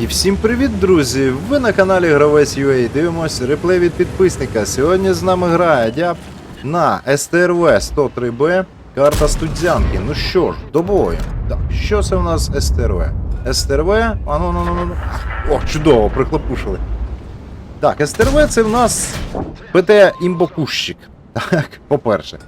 І всім привіт, друзі! Ви на каналі Гравець UA. Дивимось реплей від підписника. Сьогодні з нами грає Дяб на СТРВ 103Б. Карта Студзянки. Ну що ж, до бою. Так, що це у нас СТРВ? СТРВ. А ну ну ну ну. О, чудово, прихлопушили. Так, СТРВ це в нас ПТ імбокущик. Так, по-перше.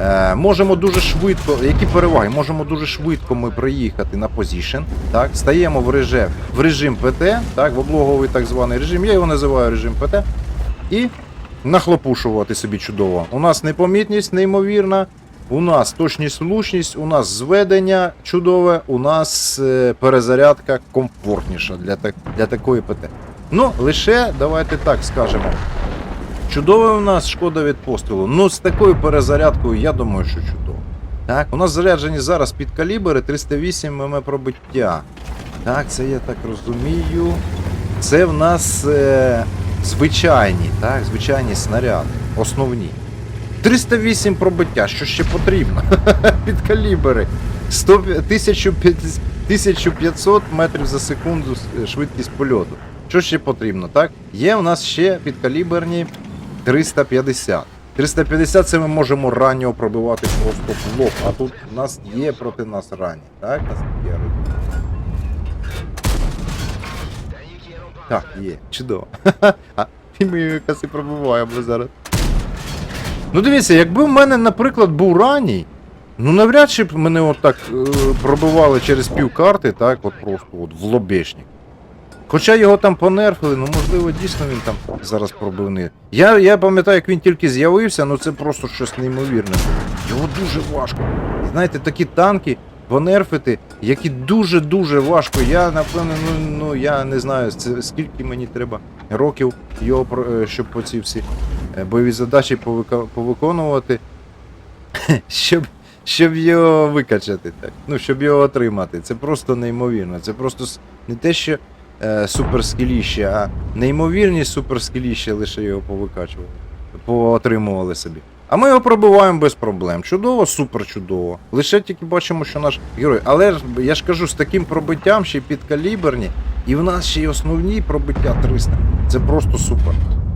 Е, можемо дуже швидко, які переваги? Можемо дуже швидко ми проїхати на позішн. Так, стаємо в режим, в режим ПТ, так, в облоговий так званий режим. Я його називаю режим ПТ. І нахлопушувати собі чудово. У нас непомітність неймовірна, у нас точність влучність, у нас зведення чудове, у нас е, перезарядка комфортніша для, для такої ПТ. Ну, лише давайте так скажемо. Чудове у нас шкода від пострілу. Ну, з такою перезарядкою, я думаю, що чудово. Так, у нас заряджені зараз під калібри 308 мм пробиття. Так, це я так розумію. Це в нас е, звичайні, так, звичайні снаряди, основні. 308 пробиття, що ще потрібно? Під калібри. 100, 1500 1500 метрів за секунду е, швидкість польоту. Що ще потрібно, так? Є у нас ще підкаліберні 350. 350 це ми можемо раннього пробивати просто в лоб, а тут у нас є проти нас ранні, так? Нас є ранні. Так, є, чудово. І ми його якраз і пробиваємо зараз. Ну дивіться, якби в мене, наприклад, був ранній, ну навряд чи б мене отак е, пробивали через пів карти, так, от просто от в лобешник. Хоча його там понерфили, ну можливо, дійсно він там зараз пробивний. Я, я пам'ятаю, як він тільки з'явився, ну це просто щось неймовірне. Його дуже важко. Знаєте, такі танки понерфити, які дуже-дуже важко. Я напевно, ну, ну я не знаю, це, скільки мені треба років його е, щоб ці всі е, бойові задачі повиконувати, щоб, щоб його викачати, так. Ну, щоб його отримати. Це просто неймовірно. Це просто не те, що е, суперскіліще, а неймовірні суперскіліще лише його повикачували, поотримували собі. А ми його пробиваємо без проблем. Чудово, супер чудово. Лише тільки бачимо, що наш герой. Але ж я ж кажу, з таким пробиттям ще підкаліберні, і в нас ще й основні пробиття 300. Це просто супер.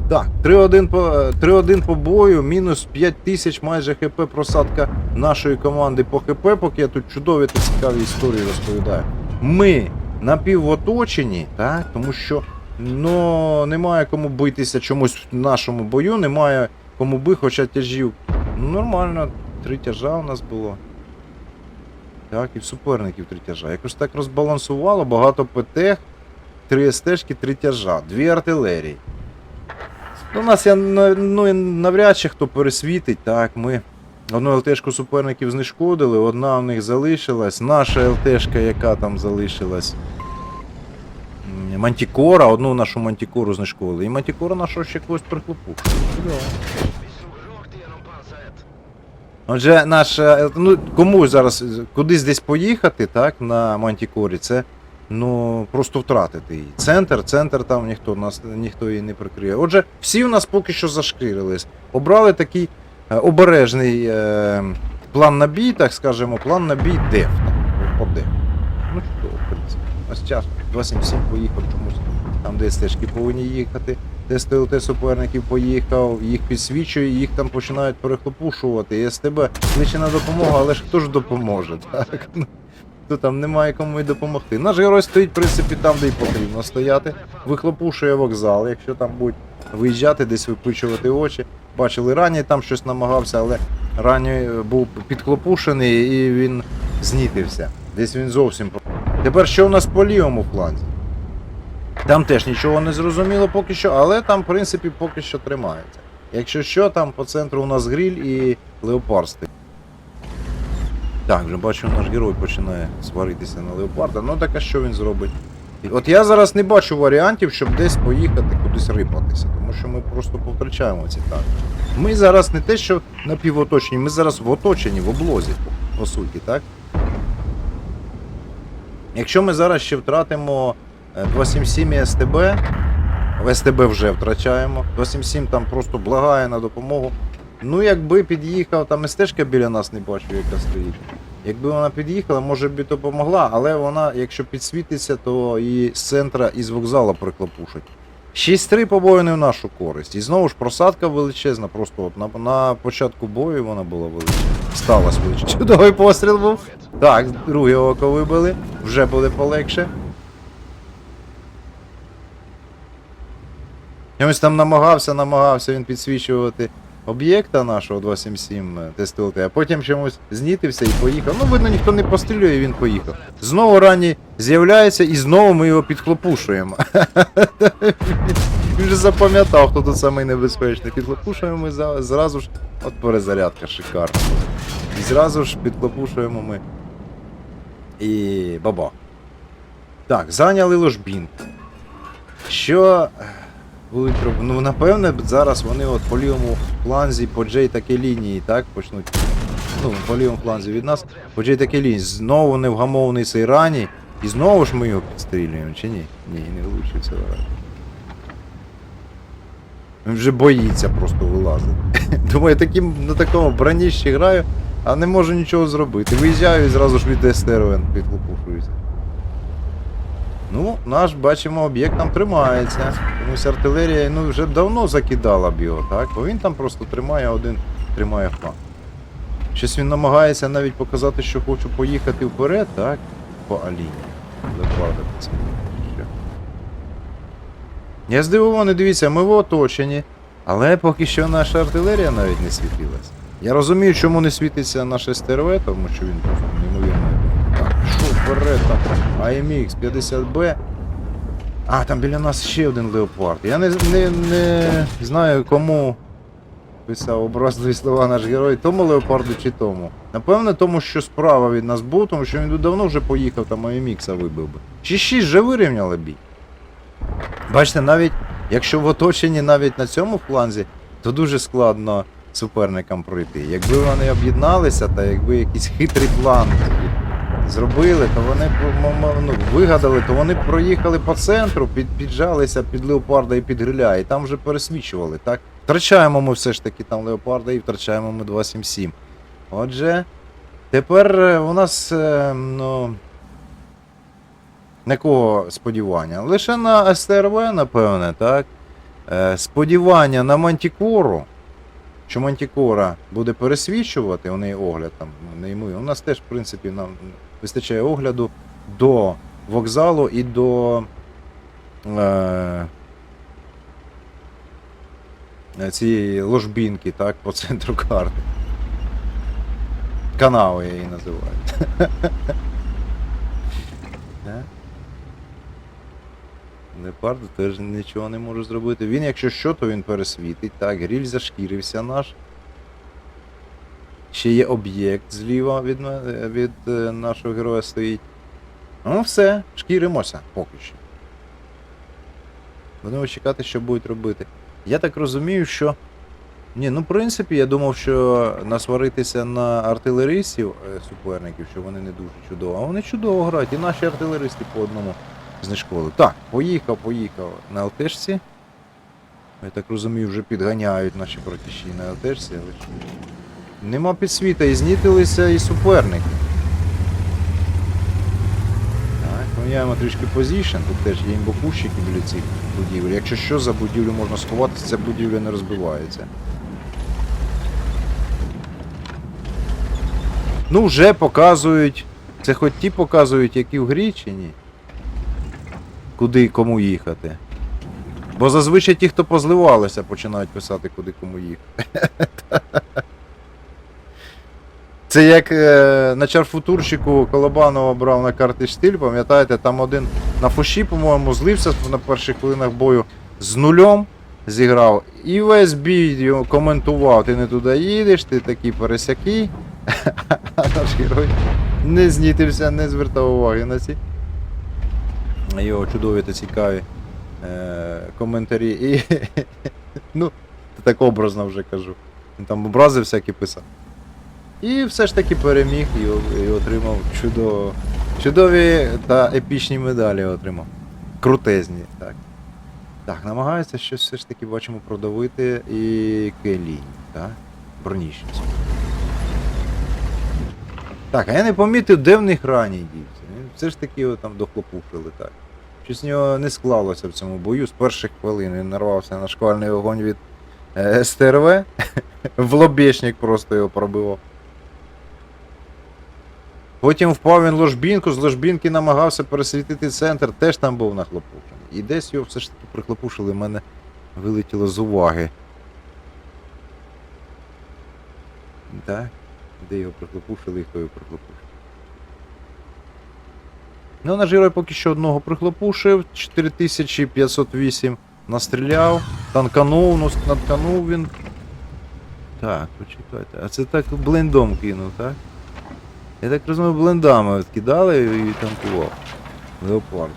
Так, 3-1 по, е, 3-1 по бою, мінус 5 тисяч майже хп просадка нашої команди по хп, поки я тут чудові та цікаві історії розповідаю. Ми напівоточені, так, тому що ну, немає кому битися чомусь в нашому бою, немає кому би, хоча тяжів. Ну, нормально, три тяжа у нас було. Так, і в суперників три тяжа. Якось так розбалансувало, багато ПТ, три СТшки, три тяжа, дві артилерії. Ну, у нас я ну, навряд чи хто пересвітить, так, ми одну ЛТшку суперників знешкодили, одна у них залишилась. Наша ЛТшка, яка там залишилась. Мантікора, одну нашу мантікору знешкодили. І мантікора нашу ще когось прихлопушила. Чудово. Отже, наша. е, Ну, кому зараз кудись десь поїхати, так, на Мантікорі, це ну просто втратити її. Центр, центр там ніхто нас ніхто її не прикриє. Отже, всі у нас поки що зашкірились. Обрали такий обережний е, план на бій, так скажемо, план на бій деф. Ну що, в принципі. Ось час 277 поїхав чомусь. Там, де стежки повинні їхати. Тест ЛТ суперників поїхав, їх підсвічує, їх там починають перехлопушувати. І СТБ кличе на допомогу, але ж хто ж допоможе? Так? То там немає кому й допомогти. Наш герой стоїть, в принципі, там, де й потрібно стояти. Вихлопушує вокзал. Якщо там будуть виїжджати, десь випичувати очі. Бачили, ранній там щось намагався, але ранній був підхлопушений і він знітився. Десь він зовсім. Тепер що у нас по лівому фланзі? Там теж нічого не зрозуміло поки що, але там, в принципі, поки що тримається. Якщо що, там по центру у нас гриль і леопард стоїть. Так, вже бачу, наш герой починає сваритися на леопарда. Ну так а що він зробить? От я зараз не бачу варіантів, щоб десь поїхати кудись рипатися, тому що ми просто повтрачаємо ці танки. Ми зараз не те, що напівоточені, ми зараз в оточенні, в облозі, по, суті, так? Якщо ми зараз ще втратимо е, 277 і СТБ, в СТБ вже втрачаємо. 277 там просто благає на допомогу. Ну, якби під'їхав, там стежка біля нас не бачу, яка стоїть. Якби вона під'їхала, може б і допомогла, але вона, якщо підсвітиться, то і з центра, і з вокзалу приклопушать. 6-3 побою не в нашу користь. І знову ж просадка величезна, просто от на, на початку бою вона була величезна. Сталася величезна. Чудовий постріл був. Так, друге око вибили, вже буде полегше. І ось там намагався, намагався він підсвічувати об'єкта нашого 277 ТСТЛТ, а потім чомусь знітився і поїхав. Ну, видно, ніхто не пострілює, і він поїхав. Знову ранні з'являється і знову ми його підхлопушуємо. Він вже запам'ятав, хто тут самий небезпечний. Підхлопушуємо ми зразу ж. От перезарядка шикарна. І зразу ж підхлопушуємо ми. І баба. Так, зайняли ложбін. Що е, будуть робити? Ну, напевне, зараз вони от по лівому фланзі, по Джей такій лінії, так, почнуть. Ну, по лівому фланзі від нас, по Джей такій лінії. Знову невгамовний цей рані. І знову ж ми його підстрілюємо, чи ні? Ні, не влучиться рані. Він вже боїться просто вилазити. Думаю, таким, на такому броніщі граю, а не можу нічого зробити. Виїжджаю і зразу ж від СТРВН підхлопушуюся. Ну, наш, бачимо, об'єкт там тримається. Комусь артилерія ну, вже давно закидала б його, так? Бо він там просто тримає один, тримає фланг. Щось він намагається навіть показати, що хочу поїхати вперед, так? По Аліні. Це. Я здивований, дивіться, ми в оточенні, але поки що наша артилерія навіть не світилась. Я розумію, чому не світиться наше СТРВ, тому що він просто там? AMX 50B. А, там біля нас ще один леопард. Я не, не, не знаю, кому писав образливі слова наш герой, тому леопарду чи тому. Напевно, тому що справа від нас був, тому що він давно вже поїхав, там AMX вибив би. Чи 6 вже вирівняли бій. Бачите, навіть якщо в оточенні навіть на цьому фланзі, то дуже складно суперникам пройти. Якби вони об'єдналися, та якби якийсь хитрий план зробили, то вони ну, вигадали, то вони проїхали по центру, під, піджалися під леопарда і під гриля, і там вже пересвічували, так? Втрачаємо ми все ж таки там леопарда і втрачаємо ми 277. Отже, тепер е, у нас, е, ну. На кого сподівання? Лише на СТРВ, напевне, так? Е, сподівання на Мантікору, що Мантікора буде пересвічувати, у неї огляд там, не йому. У нас теж, в принципі, нам вистачає огляду до вокзалу і до е, цієї ложбінки, так, по центру карти. Канави я її називаю. Да? Леопард теж нічого не може зробити. Він, якщо що, то він пересвітить. Так, гріль зашкірився наш. Ще є об'єкт зліва від, від е, нашого героя стоїть. Ну все, шкіримося поки що. Будемо чекати, що будуть робити. Я так розумію, що. Ні, ну в принципі, я думав, що насваритися на артилеристів е, суперників, що вони не дуже чудово. А вони чудово грають. І наші артилеристи по одному знешкодили. Так, поїхав, поїхав на ЛТшці. Я так розумію, вже підганяють наші братіші на ЛТшці, але нема підсвіта, і знітилися і суперники. Так, міняємо трішки позішн, тут теж є імбокущики біля цих будівель. Якщо що, за будівлю можна сховатися, ця будівля не розбивається. Ну, вже показують. Це хоч ті показують, які в грі чи ні? Куди і кому їхати. Бо зазвичай ті, хто позливалися, починають писати, куди кому їхати. Це як е, на чарфутурщику Колобанова брав на карти штиль, пам'ятаєте, там один на фуші, по-моєму, злився на перших хвилинах бою з нульом зіграв. І весь бій коментував, ти не туди їдеш, ти такий пересякий. А наш герой не знітився, не звертав уваги на ці його чудові та цікаві е, коментарі. І, ну, так образно вже кажу. Він там образи всякі писав. І все ж таки переміг і, і отримав чудово, чудові та епічні медалі отримав. Крутезні, так. Так, намагаються щось все ж таки бачимо продавити і Келінь, так? Бронічність. Так, а я не помітив, де в них раній дівся. Він все ж таки його там дохлопушили так. Щось в нього не склалося в цьому бою з перших хвилин. Він нарвався на шквальний вогонь від е, СТРВ. в лобешник просто його пробивав. Потім впав він ложбінку, з ложбінки намагався пересвітити центр, теж там був нахлопушений. І десь його все ж таки прихлопушили, в мене вилетіло з уваги. Так? Де його прихлопушили і хто його прихлопушив? Ну, наш герой поки що одного прихлопушив, 4508 настріляв, танканув, ну танканув він. Так, почекайте, а це так блендом кинув, так? Я так розумію, блендами от кидали і танкував. Леопард.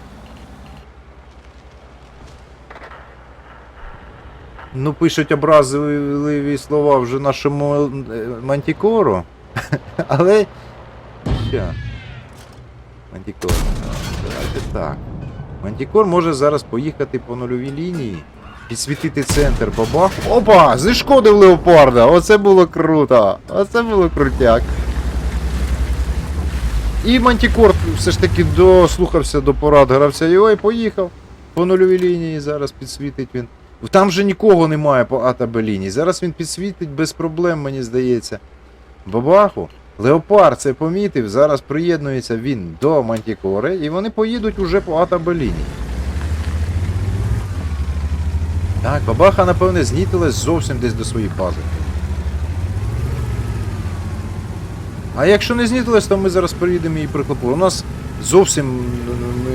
Ну, пишуть образливі слова вже нашому е, мантікору. Але. Ща. Мантікор. Давайте так. Мантікор може зараз поїхати по нульовій лінії, підсвітити центр бабах. Опа! Знешкодив леопарда! Оце було круто! Оце було крутяк. І Мантікор все ж таки дослухався до порад гравця його і поїхав по нульовій лінії. Зараз підсвітить він. Там же нікого немає по А та Б лінії. Зараз він підсвітить без проблем, мені здається. Бабаху. Леопард це помітив, зараз приєднується він до Мантікори, і вони поїдуть уже по А та Б лінії. Так, бабаха, напевне, знітилась зовсім десь до своїх бази. А якщо не знітилась, то ми зараз приїдемо і прихлопу. У нас зовсім ми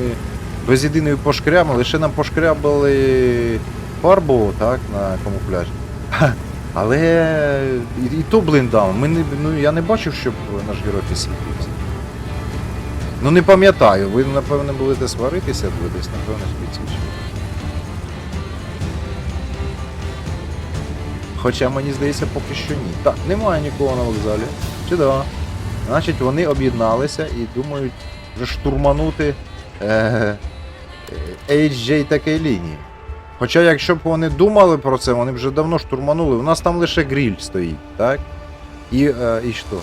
без єдиної пошкрями, лише нам пошкрябали фарбу, так, на камуфляж. Ха, Але і, і то блиндаун. Ми не, ну, я не бачив, щоб наш герой підсвітився. Ну не пам'ятаю, ви напевне будете сваритися, ви десь, напевне, ж підсвічили. Хоча мені здається, поки що ні. Так, немає нікого на вокзалі. Чудово. Значить, вони об'єдналися і думають вже штурманути е, е, HJ такої лінії. Хоча, якщо б вони думали про це, вони б вже давно штурманули. У нас там лише гриль стоїть, так? І, е, і що?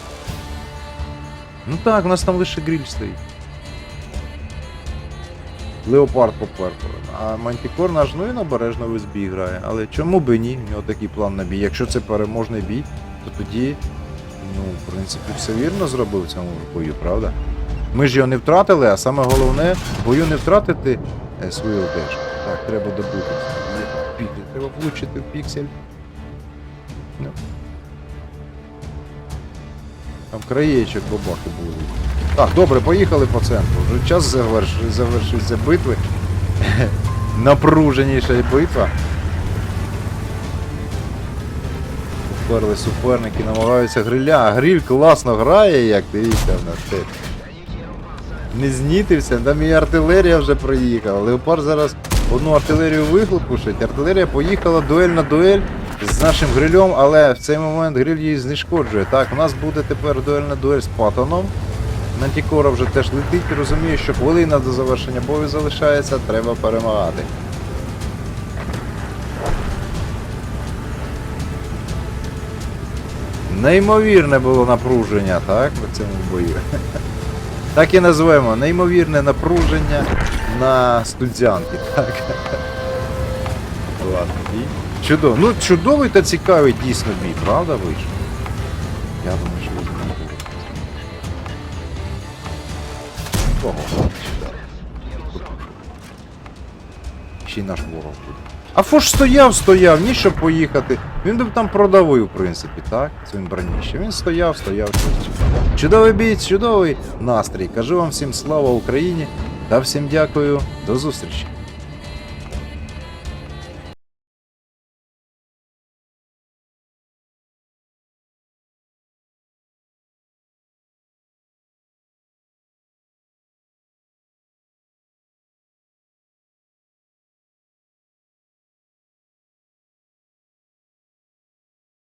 Ну так, у нас там лише гриль стоїть. Леопард попереду. А Мантікор наш, ну він обережно в СБ грає. Але чому би ні? У нього такий план на бій. Якщо це переможний бій, то тоді, ну, в принципі, все вірно зробив в цьому бою, правда? Ми ж його не втратили, а саме головне, в бою не втратити е, свою одежу. Так, треба добути. Треба влучити в піксель. Ну. Там краєчок бабахи були. Так, добре, поїхали по центру. Вже час заверш... завершився битви. Напруженіша битва. Уперли суперники, намагаються гриля. А гриль класно грає, як дивіться в нас те. Не знітився, там і артилерія вже приїхала. Леопард зараз одну артилерію вихлопушить. Артилерія поїхала дуель на дуель з нашим грильом, але в цей момент гриль її знешкоджує. Так, у нас буде тепер дуель на дуель з Паттоном. Нантікора вже теж летить розуміє, що хвилина до завершення бою залишається, треба перемагати. Неймовірне було напруження, так, в цьому бою. Так і назвемо. Неймовірне напруження на студзянки. Так. Ладно, бій. Чудово. Ну, чудовий та цікавий дійсно бій, правда вийшов? Я думаю, що. Ого. Ще й наш ворог буде. А Фош стояв, стояв, ні щоб поїхати. Він би там продавив, в принципі, так? Цим броніщем. Він стояв, стояв, щось. Чудовий бій, чудовий настрій. Кажу вам всім слава Україні та всім дякую. До зустрічі.